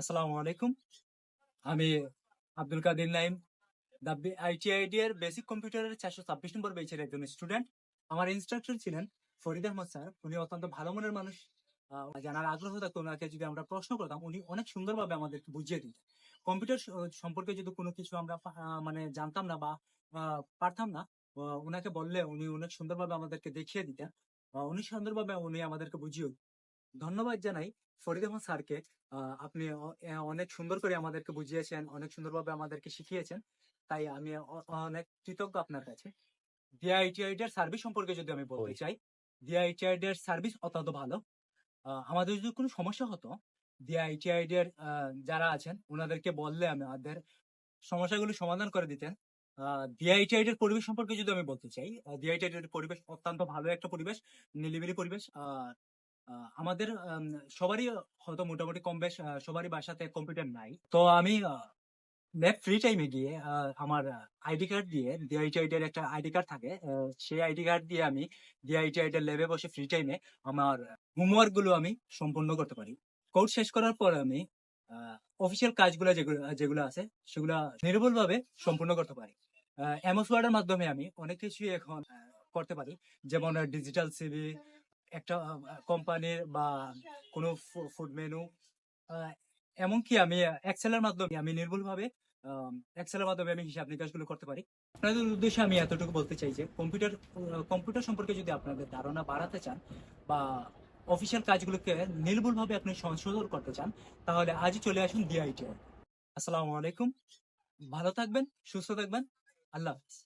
আসসালামু আলাইকুম। আমি আব্দুল কাদির নাইম, দ্য আইটিআইডি এর বেসিক কম্পিউটারের চারশো ছাব্বিশ নম্বর বেচের একজন স্টুডেন্ট আমার ইনস্ট্রাক্টর ছিলেন ফরিদ আহমদ স্যার। উনি অত্যন্ত ভালো মনের মানুষ। জানার আগ্রহ থাকতো ওনাকে যদি আমরা প্রশ্ন করতাম, উনি অনেক সুন্দরভাবে আমাদেরকে বুঝিয়ে দিতেন। কম্পিউটার সম্পর্কে যদি কোনো কিছু আমরা মানে জানতাম না বা পারতাম না ওনাকে বললে উনি অনেক সুন্দরভাবে আমাদেরকে দেখিয়ে দিতেন। উনি সুন্দরভাবে উনি আমাদেরকে বুঝিয়ে। ধন্যবাদ জানাই ফরিদ আহমদ স্যারকে। আহ, আপনি অনেক সুন্দর করে আমাদেরকে বুঝিয়েছেন অনেক সুন্দরভাবে আমাদেরকে শিখিয়েছেন। তাই আমি অনেক কৃতজ্ঞ আপনার কাছে। ডিআইটিআইডি এর সার্ভিস সম্পর্কে যদি আমি বলতে। চাই ডিআইটিআইডি এর সার্ভিস অত্যন্ত ভালো। আমাদের যদি কোনো সমস্যা হতো ডিআইটিআইডি এর আহ, যারা আছেন ওনাদেরকে বললে আমাদের সমস্যাগুলি সমাধান করে দিতেন। ডিআইটিআইডি এর পরিবেশ সম্পর্কে যদি আমি বলতে চাই ডিআইটিআইডি এর পরিবেশ অত্যন্ত ভালো একটা পরিবেশ নিলিবিলি পরিবেশ। আমাদের সবারই হয়তো মোটামুটি কম বেশ সবারই বাসাতে কম্পিউটার নাই। তো আমি ল্যাব ফ্রি টাইমে গিয়ে আমার আইডি কার্ড দিয়ে ডিআইটিআইডি এর একটা আইডি কার্ড থাকে সেই আইডি কার্ড দিয়ে আমি ডিআইটিআইডি এর ল্যাবে বসে ফ্রি টাইমে আমার হোমওয়ার্কগুলো আমি সম্পূর্ণ করতে পারি। কোর্স শেষ করার পর আমি অফিসিয়াল কাজগুলো যেগুলো যেগুলো আছে, সেগুলো নির্ভুল ভাবে সম্পূর্ণ করতে পারি। এমএস ওয়ার্ডের মাধ্যমে আমি অনেক কিছুই এখন করতে পারি। যেমন ডিজিটাল সিভি একটা কোম্পানির বা কোনো ফুড মেনু এমনকি আমি এক্সেলের মাধ্যমে আমি নির্ভুল ভাবে এক্সেলের মাধ্যমে আমি হিসাব নিকাশগুলো করতে পারি। আপনাদের উদ্দেশ্যে আমি এতটুকু বলতে চাই যে, কম্পিউটার কম্পিউটার সম্পর্কে যদি আপনাদের ধারণা বাড়াতে চান বা অফিসিয়াল কাজগুলোকে নির্ভুলভাবে আপনি সংশোধন করতে চান, তাহলে আজই চলে আসুন ডিআইটি আসসালামু আলাইকুম। ভালো থাকবেন, সুস্থ থাকবেন। আল্লাহ হাফিজ।